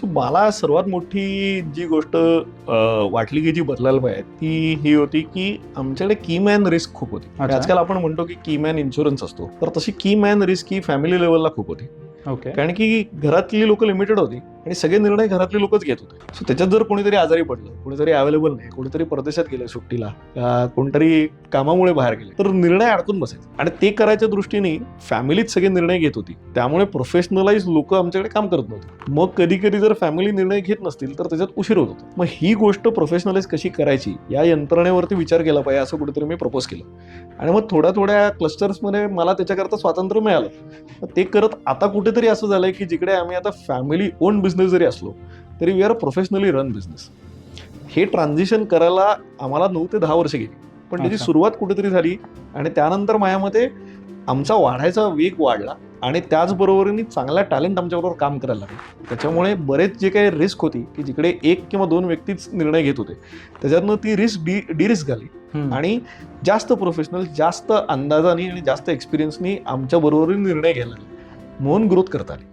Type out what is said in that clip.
So मला सर्वात मोठी जी गोष्ट वाटली की जी बदलायला पाहिजे ती ही होती की आमच्याकडे की मॅन रिस्क खूप होती. आजकाल आपण म्हणतो की की मॅन इन्शुरन्स असतो. तर तशी की मॅन रिस्क ही फॅमिली लेवलला खूप होती. ओके. कारण की घरातली लोक लिमिटेड होती. आणि सगळे निर्णय घरातले लोकच घेत होते. सो त्याच्यात जर कोणीतरी आजारी पडलं कोणीतरी अवेलेबल नाही कोणीतरी परदेशात गेलं सुट्टीला कोणतरी कामामुळे बाहेर गेले तर निर्णय अडकून बसायचे. आणि ते करायच्या दृष्टीने फॅमिलीत सगळे निर्णय घेत होती. त्यामुळे प्रोफेशनलाइज लोक आमच्याकडे काम करत नव्हते. मग कधी कधी जर फॅमिली निर्णय घेत नसतील तर त्याच्यात उशीर होत होता. मग ही गोष्ट प्रोफेशनलाइज कशी करायची या यंत्रणेवरती विचार केला पाहिजे असं कुठेतरी मी प्रपोज केलं. आणि मग थोड्या थोड्या क्लस्टर्समध्ये मला त्याच्याकरता स्वातंत्र्य मिळालं. ते करत आता कुठेतरी असं झालंय की जिकडे आम्ही आता फॅमिली ओन बिझनेस जरी असलो तरी we are professionally run business हे ट्रान्झिशन करायला आम्हाला नऊ ते दहा वर्ष गेली. पण त्याची. सुरुवात कुठेतरी झाली आणि त्यानंतर माझ्यामध्ये आमचा वाढायचा वेग वाढला आणि त्याचबरोबरीने चांगला टॅलेंट आमच्याबरोबर काम करायला लागला. त्याच्यामुळे बरेच जे काही रिस्क होती की जिकडे एक किंवा दोन व्यक्तीच निर्णय घेत होते त्याच्यातनं ती रिस्क डी डी रिस्क झाली. आणि जास्त प्रोफेशनल जास्त अंदाजाने आणि जास्त एक्सपिरियन्सनी आमच्या बरोबर निर्णय घ्यायला लागले. म्हणून ग्रोथ करता आली.